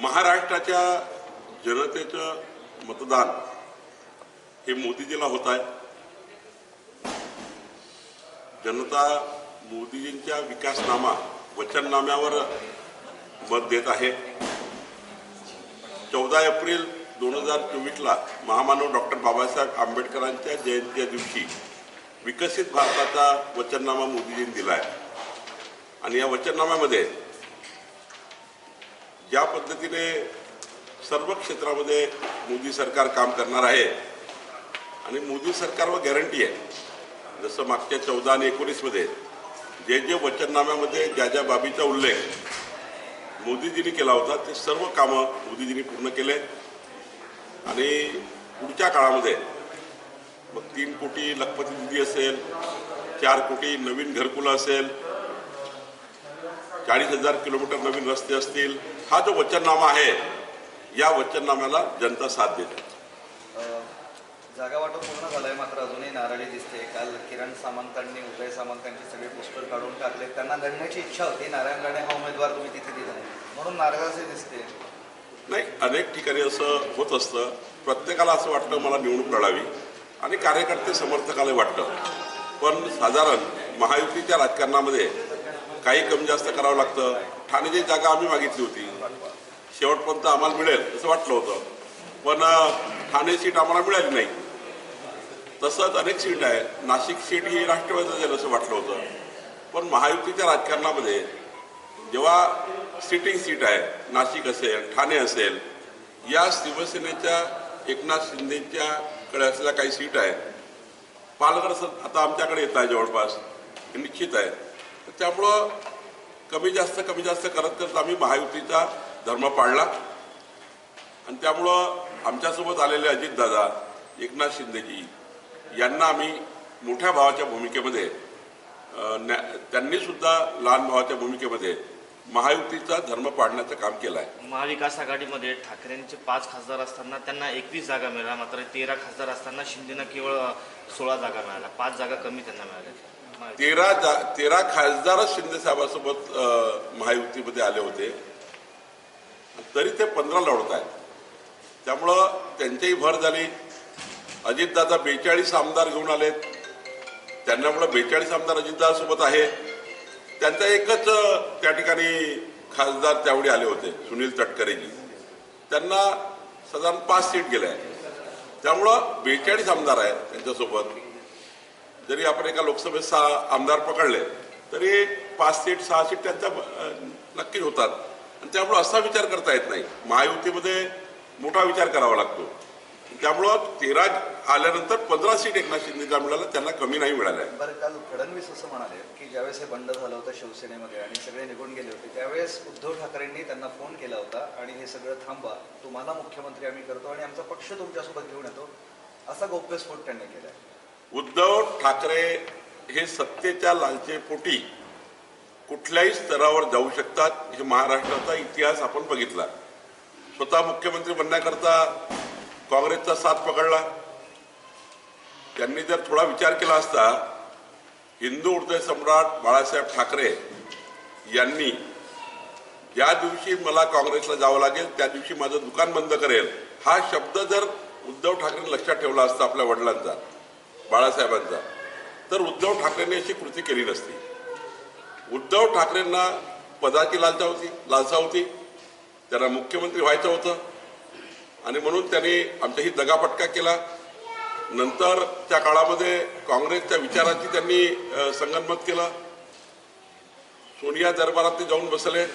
महाराष्ट्राच्या जनतेचं मतदान हे मोदीजीला होत आहे. जनता मोदीजींच्या विकासनामा वचननाम्यावर मत देत आहे. चौदा एप्रिल दोन हजार चोवीसला महामानव डॉक्टर बाबासाहेब आंबेडकरांच्या जयंतीच्या दिवशी विकसित भारताचा वचननामा मोदीजींनी दिला आहे आणि या वचननाम्यामध्ये ज्या पद्धतीने सर्व क्षेत्रामध्ये मोदी सरकार काम करणार आहे आणि मोदी सरकारवर गॅरंटी आहे. जसं मागच्या चौदा आणि एकोणीसमध्ये जे जे वचननाम्यामध्ये ज्या ज्या बाबीचा उल्लेख मोदीजींनी केला होता ते सर्व कामं मोदीजींनी पूर्ण केले. आणि पुढच्या काळामध्ये मग तीन कोटी लखपती निधी असेल चार कोटी नवीन घरकुलं असेल चाळीस हजार किलोमीटर नवीन रस्ते असतील हा जो वचननामा आहे या वचननाम्याला जनता साथ देते. जागा वाटप पूर्ण झालंय मात्र अजूनही नाराजी दिसते. काल किरण सामंतांनी उदय सामंत यांचे सगळे पोस्टर काढून टाकले त्यांना लढण्याची इच्छा होती. नारायण राणे हा उमेदवार तुम्ही तिथे दिला म्हणून नाराजी दिसते. नाही अनेक ठिकाणी असं होत असतं. प्रत्येकाला असं वाटतं मला निवडणूक लढावी. आणि कार्यकर्ते समर्थकाला वाटतं. पण साधारण महायुतीच्या राजकारणामध्ये काही कमी जास्त करावं लागतं. ठाण्याची जागा आम्ही मागितली होती. शेवटपर्यंत आम्हाला मिळेल असं वाटलं होतं. पण ठाणे सीट आम्हाला मिळाली नाही. तसंच अनेक सीट आहे. नाशिक सीट ही राष्ट्रवादीचं जाईल असं वाटलं होतं. पण महायुतीच्या राजकारणामध्ये जेव्हा सिटिंग सीट आहे नाशिक असेल ठाणे असेल या शिवसेनेच्या एकनाथ शिंदेच्याकडे असलेल्या काही सीट आहे पालघर आता आमच्याकडे येत आहे जवळपास. हे निश्चित आहे. तर त्यामुळं कमी जास्त कमी जास्त करत करत आम्ही महायुतीचा धर्म पाळला. आणि त्यामुळं आमच्यासोबत आलेले अजितदादा एकनाथ शिंदेजी यांना आम्ही मोठ्या भावाच्या भूमिकेमध्ये न्या- त्यांनी सुद्धा लहान भावाच्या भूमिकेमध्ये महायुतीचा धर्म पाडण्याचं काम केलं आहे महाविकास आघाडीमध्ये ठाकरेंचे पाच खासदार असताना त्यांना एकवीस जागा मिळाल्या मात्र तेरा खासदार असताना शिंदेना केवळ सोळा जागा मिळाल्या पाच जागा कमी त्यांना मिळाल्या. तेरा जा तेरा खासदारच शिंदे साहेबांसोबत महायुतीमध्ये आले होते. तरी ते पंधरा लढत आहेत. त्यामुळं त्यांच्याही भर झाली. अजितदादा बेचाळीस आमदार घेऊन आलेत. त्यांना मुळे बेचाळीस आमदार अजितदादासोबत आहे. त्यांचा एकच त्या ठिकाणी खासदार त्यावेळी आले होते सुनील तटकरेजी. त्यांना साधारण पाच सीट गेल्या आहेत. त्यामुळं बेचाळीस आमदार आहेत त्यांच्यासोबत. जरी आपण एका लोकसभेत सहा आमदार पकडले तरी पाच सीट सहा सीट त्यांच्या नक्कीच होतात. आणि त्यामुळं असा विचार करता येत नाही. महायुतीमध्ये मोठा विचार करावा लागतो. त्यामुळं तेरा आल्यानंतर पंधरा सीट एकनाथ शिंदेला मिळाला त्यांना कमी नाही मिळाल्या. बरं काल फडणवीस असं म्हणाले की ज्यावेळेस हे बंड झालं होतं शिवसेनेमध्ये आणि सगळे निघून गेले होते त्यावेळेस उद्धव ठाकरेंनी त्यांना फोन केला होता आणि हे सगळं थांबा तुम्हाला मुख्यमंत्री आम्ही करतो आणि आमचा पक्ष तुमच्यासोबत घेऊन येतो असा गौप्यस्फोट त्यांनी केलाय. उद्धव ठाकरे हे सत्तेच्या लालचेपोटी कुठल्याही स्तरावर जाऊ शकतात हे महाराष्ट्राचा इतिहास आपण बघितला. स्वतः मुख्यमंत्री बनण्याकरता काँग्रेसचा साथ पकडला. त्यांनी जर थोडा विचार केला असता हिंदू हृदय सम्राट बाळासाहेब ठाकरे यांनी ज्या दिवशी मला काँग्रेसला जावं लागेल त्या दिवशी माझं दुकान बंद करेल हा शब्द जर उद्धव ठाकरे लक्षात ठेवला असता आपल्या वडिलांचा बाळासाहेबांचा. तर उद्धव ठाकरेंनी अशी कृती केली नसती. उद्धव ठाकरेंना पदाची लालसा होती लालसा होती. त्यांना मुख्यमंत्री व्हायचं होतं. आणि म्हणून त्यांनी आमच्याही दगापटका केला. नंतरच्या काळामध्ये काँग्रेसच्या विचाराची त्यांनी संगनमत केलं. सोनिया दरबारात ते जाऊन बसले.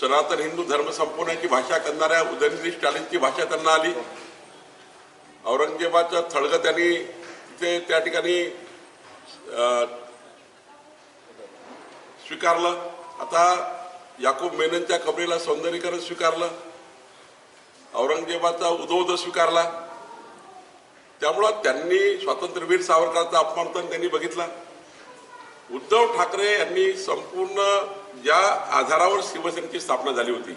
सनातन हिंदू धर्म संपवण्याची भाषा करणाऱ्या उदयनिधी स्टॅलिनची भाषा त्यांना आली. औरंगजेबाचं थळगं त्यांनी ते त्या ठिकाणी स्वीकारलं. आता याकूब मेननच्या कबरीला सौंदर्यीकरण स्वीकारलं. औरंगजेबाचा उदोउद स्वीकारला. त्यामुळं त्यांनी स्वातंत्र्यवीर सावरकरांचा अपमान त्यांनी बघितला. उद्धव ठाकरे यांनी संपूर्ण ज्या आधारावर शिवसेनेची स्थापना झाली होती.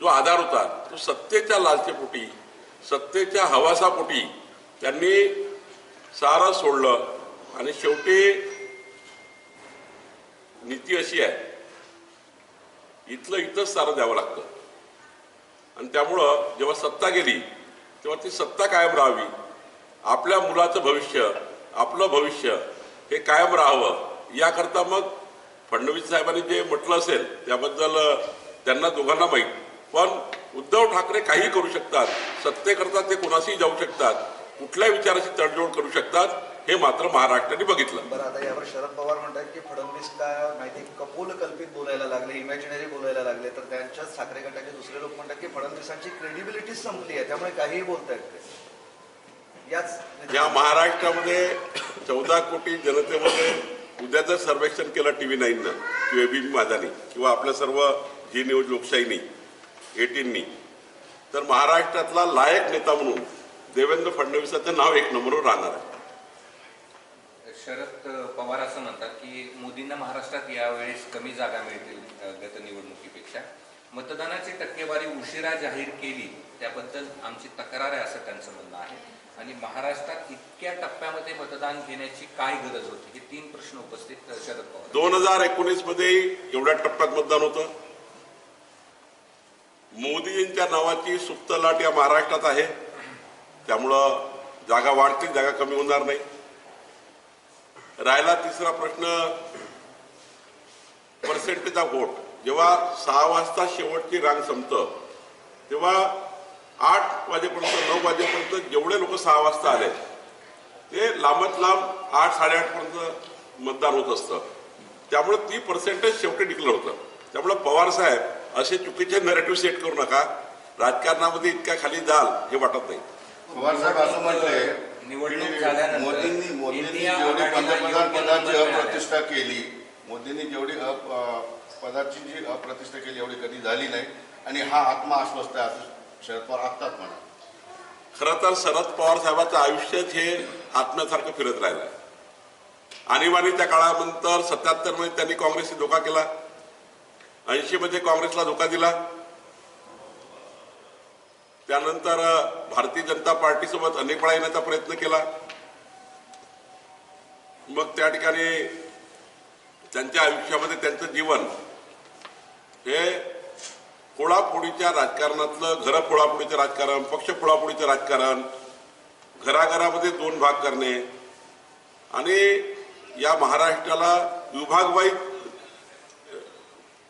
जो आधार होता तो सत्तेच्या लालचेपोटी सत्तेच्या हवासापोटी त्यांनी सारं सोडलं. आणि शेवटी नीती अशी आहे. इथलं इथंच सारं द्यावं लागतं. आणि त्यामुळं जेव्हा सत्ता गेली तेव्हा ती सत्ता कायम राहावी. आपल्या मुलाचं भविष्य आपलं भविष्य हे कायम राहावं. याकरता मग फडणवीस साहेबांनी जे म्हटलं असेल त्याबद्दल त्यांना दोघांना माहीत. पण उद्धव ठाकरे काही करू शकतात. सत्तेकरता ते कुणाशी जाऊ शकतात. कुठल्याही विचाराशी तडजोड करू शकतात हे मात्र महाराष्ट्राने बघितलं. बरं आता यावर शरद पवार म्हणतात की फडणवीस काय माहिती कपोल कल्पित बोलायला लागले इमॅजिनरी बोलायला लागले तर त्यांच्याच ठाकरे गटाचे दुसरे लोक म्हणतात की फडणवीसांची क्रेडिबिलिटी संपली आहे त्यामुळे काहीही बोलतायत ते. याच या महाराष्ट्रामध्ये चौदा कोटी जनतेमध्ये उद्या जर सर्वेक्षण केलं टी व्ही नाईननं किंवा एबीपी माझानी किंवा आपल्या सर्व जी न्यूज लोकशाहीनी एटीननी तर महाराष्ट्रातला लायक नेता म्हणून देवेंद्र फडणवीसाचं नाव एक नंबरवर राहणार आहे. शरद पवार असं म्हणतात की मोदींना महाराष्ट्रात यावेळेस कमी जागा मिळतील गत निवडणुकीपेक्षा. मतदानाची टक्केवारी उशिरा जाहीर केली त्याबद्दल आमची तक्रार आहे असं त्यांचं म्हणणं आहे. आणि महाराष्ट्रात इतक्या टप्प्यामध्ये मतदान घेण्याची काय गरज होती? हे तीन प्रश्न उपस्थित शरद पवार. दोन हजार एकोणीसमध्ये एवढ्या टप्प्यात मतदान होतं. मोदींच्या नावाची सुप्त लाट या महाराष्ट्रात आहे. त्यामुळं जागा वाढतील जागा कमी होणार नाही. राहिला तिसरा प्रश्न पर्सेंटेज ऑफ वोट जेव्हा सहा वाजता शेवटची रांग संपतं तेव्हा आठ वाजेपर्यंत नऊ वाजेपर्यंत जेवढे लोक सहा वाजता आले ते लांबत लांब आठ साडेआठपर्यंत मतदान होत असतं. त्यामुळे ती पर्सेंटेज शेवटी डिक्लेअर होतं. त्यामुळे पवार साहेब असे चुकीचे नरेटिव्ह सेट करू नका. राजकारणामध्ये इतक्या खाली जाल हे वाटत नाही. पवार साहेब असं म्हटलंय निवडणूक मोदींनी मोदींनी जेवढी पंतप्रधान पदाची. अप्रतिष्ठा केली मोदींनी जेवढी पदाची जी अप्रतिष्ठा केली एवढी कधी झाली नाही. आणि हा आत्मा अस्वस्थ आहे असं शरद पवार आत्ताच म्हणा खरं तर शरद पवार साहेबांचं आयुष्यच हे आत्म्यासारखं फिरत राहिलं आहे आणीबाणीच्या काळानंतर सत्याहत्तरमध्ये त्यांनी काँग्रेसशी धोका केला. ऐंशी मध्ये काँग्रेसला धोका दिला. त्यानंतर भारतीय जनता पार्टीसोबत अनेक वेळा येण्याचा प्रयत्न केला. मग त्या ठिकाणी त्यांच्या आयुष्यामध्ये त्यांचं जीवन हे फोडाफोडीच्या राजकारणातलं घर फोडाफोडीचं राजकारण पक्ष फोडाफोडीचं राजकारण घराघरामध्ये दोन भाग करणे आणि या महाराष्ट्राला विभागवाईत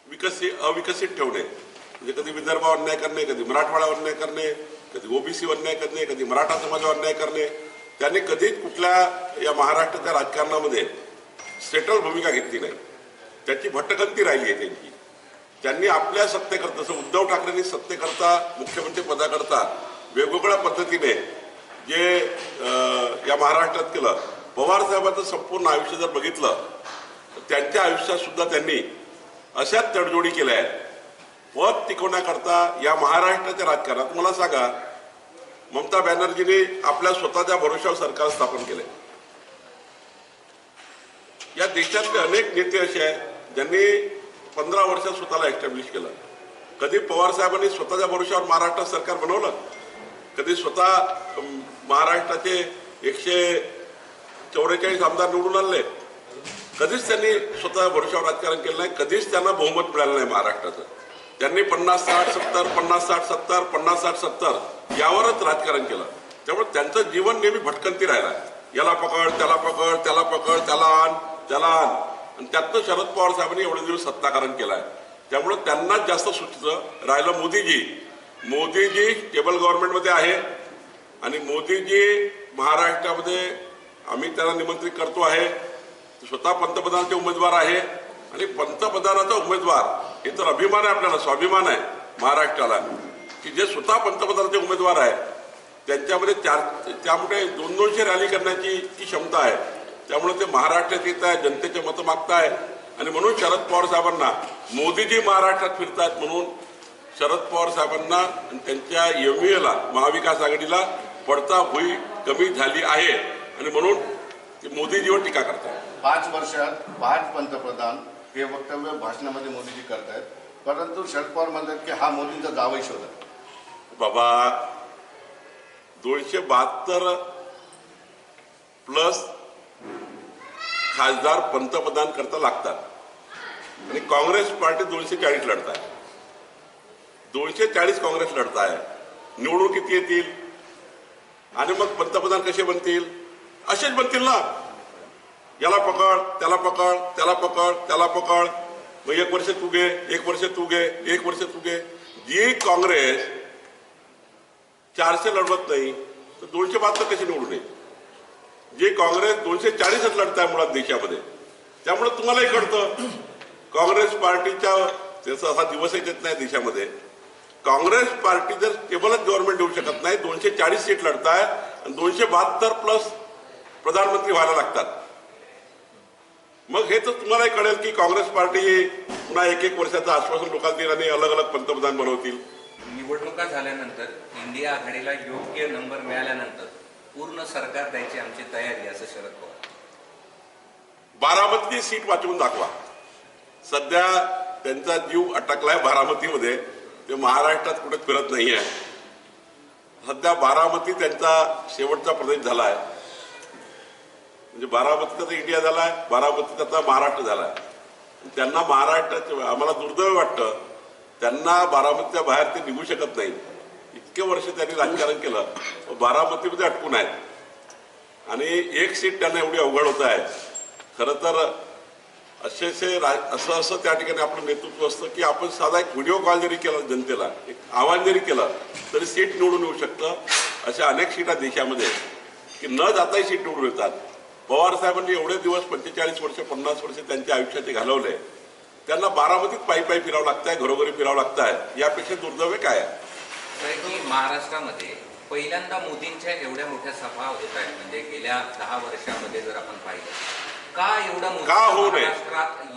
विकसित अविकसित ठेवणे. म्हणजे कधी विदर्भावर अन्याय करणे कधी मराठवाड्यावर अन्याय करणे कधी ओबीसी अन्याय करणे कधी मराठा समाजावर अन्याय करणे त्यांनी कधीच कुठल्या या महाराष्ट्राच्या राजकारणामध्ये सेटल भूमिका घेतली नाही. त्याची भटकंती राहिली आहे त्यांची. त्यांनी आपल्या सत्तेकरता जसं उद्धव ठाकरेंनी सत्तेकरता मुख्यमंत्री पदाकरता वेगवेगळ्या पद्धतीने जे या महाराष्ट्रात केलं. पवार साहेबांचं संपूर्ण आयुष्य जर बघितलं तर त्यांच्या आयुष्यात सुद्धा त्यांनी अशाच तडजोडी केल्या आहेत. पद टिकवण्याकरता या महाराष्ट्राच्या राजकारणात मला सांगा ममता बॅनर्जीने आपल्या स्वतःच्या भरोशावर सरकार स्थापन केले या देशातले अनेक नेते असे आहेत ज्यांनी पंधरा वर्षात स्वतःला एस्टॅब्लिश केलं. कधी पवार साहेबांनी स्वतःच्या भरोशावर महाराष्ट्र सरकार बनवलं? कधी स्वतः महाराष्ट्राचे एकशे चौवेचाळीस आमदार निवडून आणले? कधीच त्यांनी स्वतः भरोशावर राजकारण केलं नाही कधीच त्यांना बहुमत मिळालं नाही महाराष्ट्राचं. त्यांनी पन्नास साठ सत्तर पन्नास साठ सत्तर पन्नास साठ सत्तर यावरच राजकारण केलं. त्यामुळे त्यांचं जीवन नेहमी भटकंती राहिला. याला पकड त्याला पकड त्याला पकड त्याला आण त्याला आण. आणि त्यातनं शरद पवार साहेबांनी एवढे दिवस सत्ताकारण केलं आहे त्यामुळे त्यांनाच जास्त सुचतं राहिलं मोदीजी. मोदीजी टेबल गव्हर्नमेंटमध्ये आहे. आणि मोदीजी महाराष्ट्रामध्ये आम्ही त्यांना निमंत्रित करतो आहे. स्वतः पंतप्रधानाचे उमेदवार आहे. आणि पंतप्रधानाचा उमेदवार हे तर अभिमान आहे आपल्याला स्वाभिमान आहे महाराष्ट्राला. की जे स्वतः पंतप्रधानाचे उमेदवार आहे त्यांच्यामध्ये चार त्यामुळे दोन दोनशे रॅली करण्याची ती क्षमता आहे. त्यामुळे ते महाराष्ट्रात येत आहे जनतेचे मतं मागताय. आणि म्हणून शरद पवार साहेबांना मोदीजी महाराष्ट्रात फिरतायत म्हणून शरद पवार साहेबांना आणि त्यांच्या एमईला महाविकास आघाडीला पडता होई कमी झाली आहे. आणि म्हणून ते मोदीजीवर टीका करतात पाच वर्षात पाच पंतप्रधान हे वक्तव्य भाषणामध्ये मोदीजी करतायत. परंतु शरद पवार म्हणतात की हा मोदींचा जावई शोध. बाबा दोनशे बहात्तर प्लस खासदार पंतप्रधान करता लागतात. आणि काँग्रेस पार्टी दोनशे चाळीस लढतात दोनशे चाळीस काँग्रेस लढत आहे निवडून किती येतील. आणि मग पंतप्रधान कसे बनतील? असेच बनतील ना. याला पकड त्याला पकड त्याला पकड त्याला पकड. मग एक वर्ष तू घे एक वर्ष तू घे एक वर्ष तू घे. जी काँग्रेस चारशे लढवत नाही तर दोनशे बहात्तर कशी निवडून येईल? जे काँग्रेस दोनशे चाळीसच लढत आहे मुळात देशामध्ये त्यामुळे तुम्हालाही कळतं. काँग्रेस पार्टीच्या त्याचा असा दिवसही येत नाही देशामध्ये काँग्रेस पार्टी जर केवलच गव्हर्नमेंट देऊ शकत नाही दोनशे चाळीस सीट लढताय आणि दोनशे बहात्तर प्लस प्रधानमंत्री व्हायला लागतात. मग हे तर तुम्हालाही कळेल की काँग्रेस पार्टी पुन्हा एक एक वर्षाचं आश्वासन लोकांना देईल आणि अलग अलग पंतप्रधान बनवतील. निवडणुका झाल्यानंतर इंडिया आघाडीला योग्य नंबर मिळाल्यानंतर पूर्ण सरकार द्यायची आमची तयारी असं शरद पवार. बारामती सीट वाचवून दाखवा. सध्या त्यांचा जीव अटकलाय बारामतीमध्ये. ते महाराष्ट्रात कुठे फिरत नाहीये. सध्या बारामती त्यांचा शेवटचा प्रदेश झालाय. म्हणजे बारामतीचा पथकाचा इंडिया झालाय बारा पथकाचा महाराष्ट्र झालाय. त्यांना महाराष्ट्राचे आम्हाला दुर्दैव वाटतं त्यांना बारामतीच्या बाहेर ते निघू शकत नाही इतके वर्ष त्यांनी राजकारण केलं बारामतीमध्ये अटकून आहेत. आणि एक सीट त्यांना एवढी अवघड होत आहे. खरं तर असे असे असं असं त्या ठिकाणी आपलं नेतृत्व असतं की आपण साधा एक व्हिडिओ कॉल जरी केला जनतेला एक आवाहन जरी केलं तरी सीट निवडून येऊ शकतं अशा अनेक सीटा देशामध्ये की न जाताही सीट निवडून येतात. पवार साहेबांनी एवढे दिवस पंचेचाळीस वर्ष पन्नास वर्ष त्यांच्या आयुष्याचे घालवले. त्यांना बारामतीत पायी पायी फिरावं लागतंय घरोघरी फिरावं लागतंय. यापेक्षा दुर्दैव काय आहे? महाराष्ट्रामध्ये पहिल्यांदा मोदींच्या एवढ्या मोठ्या सभा होत आहेत. म्हणजे गेल्या दहा वर्षामध्ये जर आपण पाहिलं का एवढं का होऊ नये?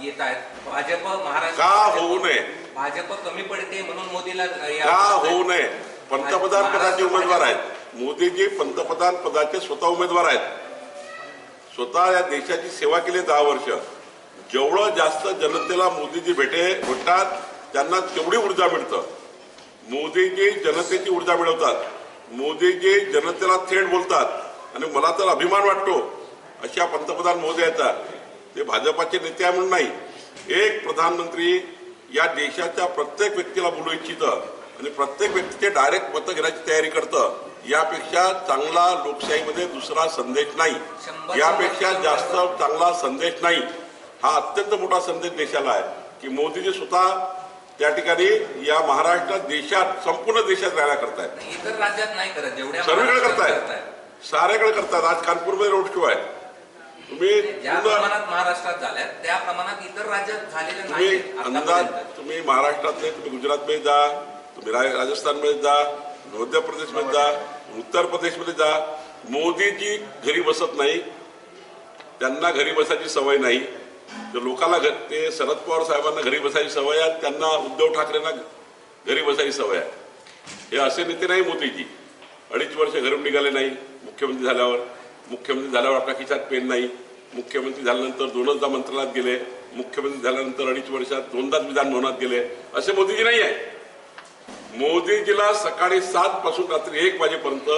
येत आहेत? भाजप महाराष्ट्र का होऊ नये? भाजप कमी पडते म्हणून मोदीला या- का होऊ नये? पंतप्रधान पदाचे उमेदवार आहेत. मोदीजी पंतप्रधान पदाचे स्वतः उमेदवार आहेत. स्वतः या देशाची सेवा केली दहा वर्ष. जेवढं जास्त जनतेला मोदीजी भेटे भेटतात त्यांना तेवढी ऊर्जा मिळतं. मोदीजी जनतेची ऊर्जा मिळवतात. मोदीजी जनतेला थेट बोलतात. आणि मला तर अभिमान वाटतो अशा पंतप्रधान मोदयाचा ते भाजपाचे नेते आहे म्हणून नाही. एक प्रधानमंत्री या देशाच्या प्रत्येक व्यक्तीला बोलू इच्छितं. आणि प्रत्येक व्यक्तीचे डायरेक्ट मतं घेण्याची तयारी करतं. यापेक्षा चांगला लोकशाहीमध्ये दुसरा संदेश नाही. यापेक्षा जास्त चांगला संदेश नाही. हा अत्यंत मोठा संदेश देशाला आहे की मोदीजी स्वतः त्या ठिकाणी या महाराष्ट्रात देशात संपूर्ण देशात राहायला करतायत. इतर राज्यात नाही करत. जेवढ्या सर्वीकडे करतायत. साऱ्याकडे करतात आज कानपूरमध्ये रोड शो आहे. तुम्ही ज्या पूर्ण प्रमाणात महाराष्ट्रात झाल्या त्या प्रमाणात इतर राज्यात झालेल्या तुम्ही नाही अंदाज. तुम्ही महाराष्ट्रातले तुम्ही गुजरातमध्ये जा तुम्ही राजस्थानमध्ये जा मध्य प्रदेशमध्ये जा उत्तर प्रदेशमध्ये जा. मोदीजी घरी बसत नाही. त्यांना घरी बसायची सवय नाही. तर लोकांना घर ते शरद पवार साहेबांना घरी बसायची सवय आहे त्यांना उद्धव ठाकरेंना घरी बसायची सवय आहे. हे असे नेते नाही मोदीजी. अडीच वर्ष घरून निघाले नाही मुख्यमंत्री झाल्यावर. मुख्यमंत्री झाल्यावर आपल्या खिशात पेन नाही. मुख्यमंत्री झाल्यानंतर दोनचदा मंत्रालयात गेले. मुख्यमंत्री झाल्यानंतर अडीच वर्षात दोनदाच विधानभवनात गेले. असे मोदीजी नाही आहे. मोदीजीला सकाळी सात पासून रात्री एक वाजेपर्यंत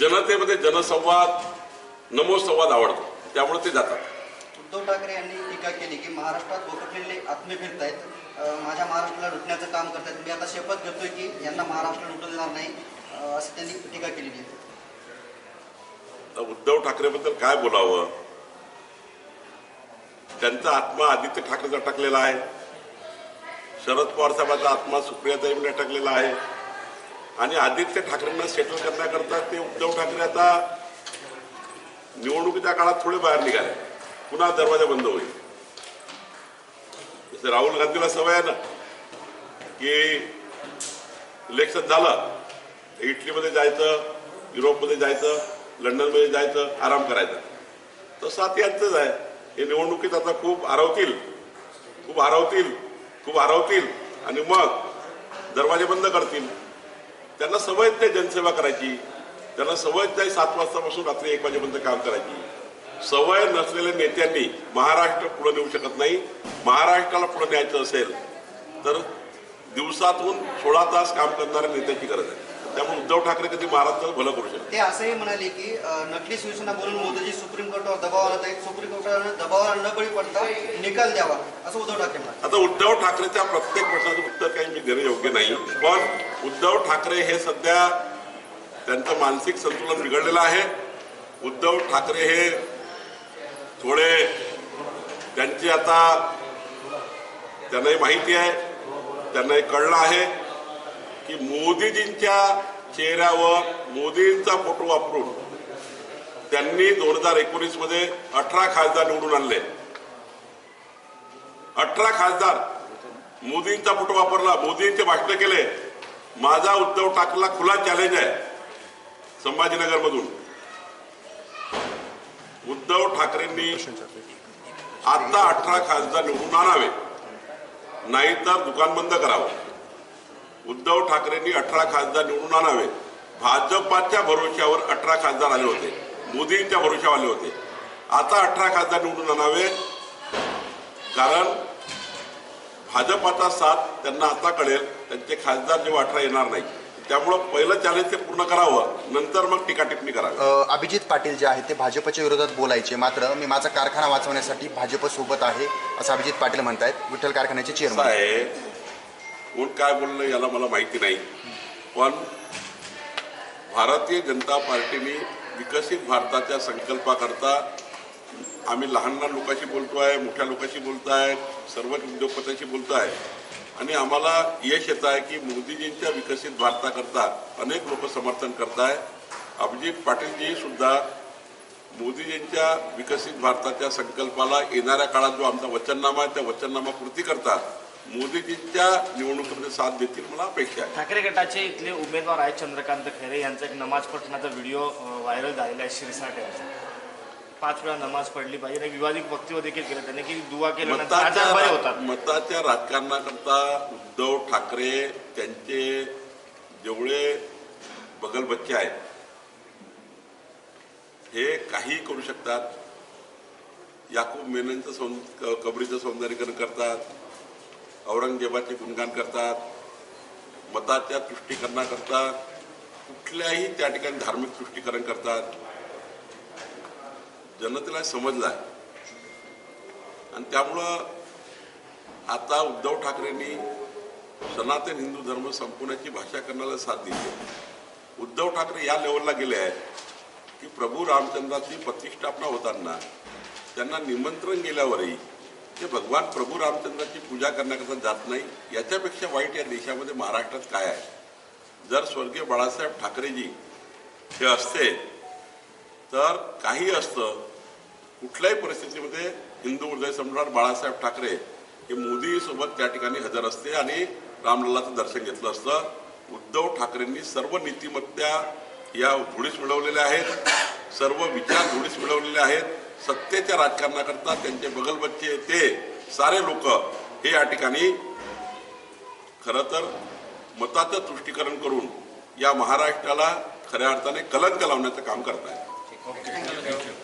जनतेमध्ये जनसंवाद नमो संवाद आवडतो. त्यामुळे ते जातात. उद्धव ठाकरे यांनी टीका केली की महाराष्ट्रात गोपटलेले आत्मे फिरतायत. माझ्या महाराष्ट्राला लुटण्याचं काम करतायत. मी आता शपथ घेतोय की यांना महाराष्ट्र लुटू देणार नाही असं त्यांनी टीका केलेली आहे. उद्धव ठाकरेबद्दल काय बोलावं? त्यांचा आत्मा आदित्य ठाकरेचा अटकलेला आहे. शरद पवार साहेबांचा आत्मा सुप्रियाताईमध्ये अटकलेला आहे. आणि आदित्य ठाकरेंना सेटल करण्याकरता ते उद्धव ठाकरे आता निवडणुकीच्या काळात थोडे बाहेर निघाले. पुन्हा दरवाजा बंद होईल. जसं राहुल गांधीला सवय आहे ना की इलेक्शन झालं इटलीमध्ये जायचं युरोपमध्ये जायचं लंडनमध्ये जायचं आराम करायचा. तसं आता यांचंच आहे. हे निवडणुकीत आता खूप हरवतील खूप हरवतील. खूप आरवतील आणि मग दरवाजे बंद करतील. त्यांना सवयच नाही जनसेवा करायची. त्यांना सवयच नाही सात वाजतापासून रात्री एक वाजेपर्यंत काम करायची. सवय नसलेल्या नेत्यांनी महाराष्ट्र पुढे नेऊ शकत नाही. महाराष्ट्राला पुढे न्यायचं असेल तर दिवसातून सोळा तास काम करणाऱ्या नेत्याची गरज आहे. त्यामुळे उद्धव ठाकरे कधी महाराष्ट्राचं भलं करू शकतात ते असंही म्हणाले की नकली शिवसेना बोलून मोदीजी सुप्रीम कोर्टावर दबाव आणत आहेत सुप्रीम कोर्टाने दबावाला न बळी पडता निकाल द्यावा असं उद्धव ठाकरे म्हणाले. आता उद्धव ठाकरेच्या प्रत्येक प्रश्नाचं उत्तर काही मी देणं योग्य नाही. पण उद्धव ठाकरे हे सध्या त्यांचं मानसिक संतुलन बिघडलेलं आहे. उद्धव ठाकरे हे थोडे त्यांची आता त्यांनाही माहिती आहे त्यांनाही कळलं आहे. की मोदीजींच्या चेहऱ्यावर मोदींचा फोटो वापरून त्यांनी दोन हजार एकोणीसमध्ये अठरा खासदार निवडून आणले. अठरा खासदार मोदींचा फोटो वापरला मोदींचे भाषण केले. माझा उद्धव ठाकरेला खुला चॅलेंज आहे संभाजीनगर मधून उद्धव ठाकरेंनी आता अठरा खासदार निवडून आणावे. नाहीतर दुकान बंद करावं. उद्धव ठाकरेंनी अठरा खासदार निवडून आणावे भाजपाच्या भरोश्यावर अठरा खासदार आले होते. मोदींच्या भरोश्यावर आले होते. आता अठरा खासदार निवडून आणावे कारण भाजपाचा साथ त्यांना आता कळेल. त्यांचे खासदार जेव्हा अठरा येणार नाही. त्यामुळं पहिलं चॅलेंज ते पूर्ण करावं. नंतर मग टीका टिप्पणी करावी अभिजित पाटील जे आहेत ते भाजपच्या विरोधात बोलायचे. मात्र मी माझा कारखाना वाचवण्यासाठी भाजप सोबत आहे असं अभिजित पाटील म्हणतायत. विठ्ठल कारखान्याचे चेअरमन आहे कोण काय बोललं याला मला माहिती नाही. पण भारतीय जनता पार्टीने विकसित भारताच्या संकल्पाकरता आम्ही लहान लहान लोकांशी बोलतो आहे मोठ्या लोकांशी बोलतो आहे सर्व उद्योगपत्यांशी बोलतो आहे आणि आम्हाला यश येत आहे की मोदीजींच्या विकसित भारताकरता अनेक लोक समर्थन करत आहे अभिजित पाटीलजी सुद्धा मोदीजींच्या विकसित भारताच्या संकल्पाला येणाऱ्या काळात जो आमचा वचननामा आहे त्या वचननामा पूर्ती करतात. मोदीजींच्या निवडणुकीमध्ये साथ देतील मला अपेक्षा आहे. ठाकरे गटाचे इथले उमेदवार आहेत चंद्रकांत खैरे यांचा एक नमाज पठणाचा व्हिडिओ व्हायरल झालेला आहे शिरसाट यांचा पाच वेळा नमाज पडली पाहिजे. आणि विवादित वक्तव्य देखील केलं त्यांनी की दुवा केल्यानंतर आजार बरे मताच्या होतात. मताच्या राजकारणाकरता उद्धव ठाकरे त्यांचे जेवढे बगलबच्चे आहेत हे काही करू शकतात. याकूब मेननचं सौं कबरीचं सौंदर्यीकरण करतात. औरंगजेबाचे गुणगान करतात मताच्या तुष्टीकरणाकरता कुठल्याही त्या ठिकाणी धार्मिक तुष्टीकरण करतात. जनतेला समजला आहे. आणि त्यामुळं आता उद्धव ठाकरेंनी सनातन हिंदू धर्म संपवण्याची भाषा करण्याला साथ दिली उद्धव ठाकरे या लेवलला गेले आहेत की प्रभू रामचंद्राची प्रतिष्ठापना होताना त्यांना निमंत्रण गेल्यावरही हे भगवान प्रभू रामचंद्राची पूजा करण्याकरता जात नाही याच्यापेक्षा वाईट या देशामध्ये महाराष्ट्रात काय आहे? जर स्वर्गीय बाळासाहेब ठाकरेजी हे असते तर काही असतं कुठल्याही परिस्थितीमध्ये हिंदू हृदय सम्राट बाळासाहेब ठाकरे हे मोदीसोबत त्या ठिकाणी हजर असते आणि रामलल्लाचं दर्शन घेतलं असतं. उद्धव ठाकरेंनी सर्व नीतिमत्या या धुळीस मिळवलेल्या आहेत सर्व विचार धुळीस मिळवलेले आहेत. सत्तेच्या राजकारणाकरता त्यांचे बगलबच्चे ते सारे लोक हे या ठिकाणी खरं तर मताचं तुष्टीकरण करून या महाराष्ट्राला खऱ्या अर्थाने कलंक लावण्याचं काम करत आहेत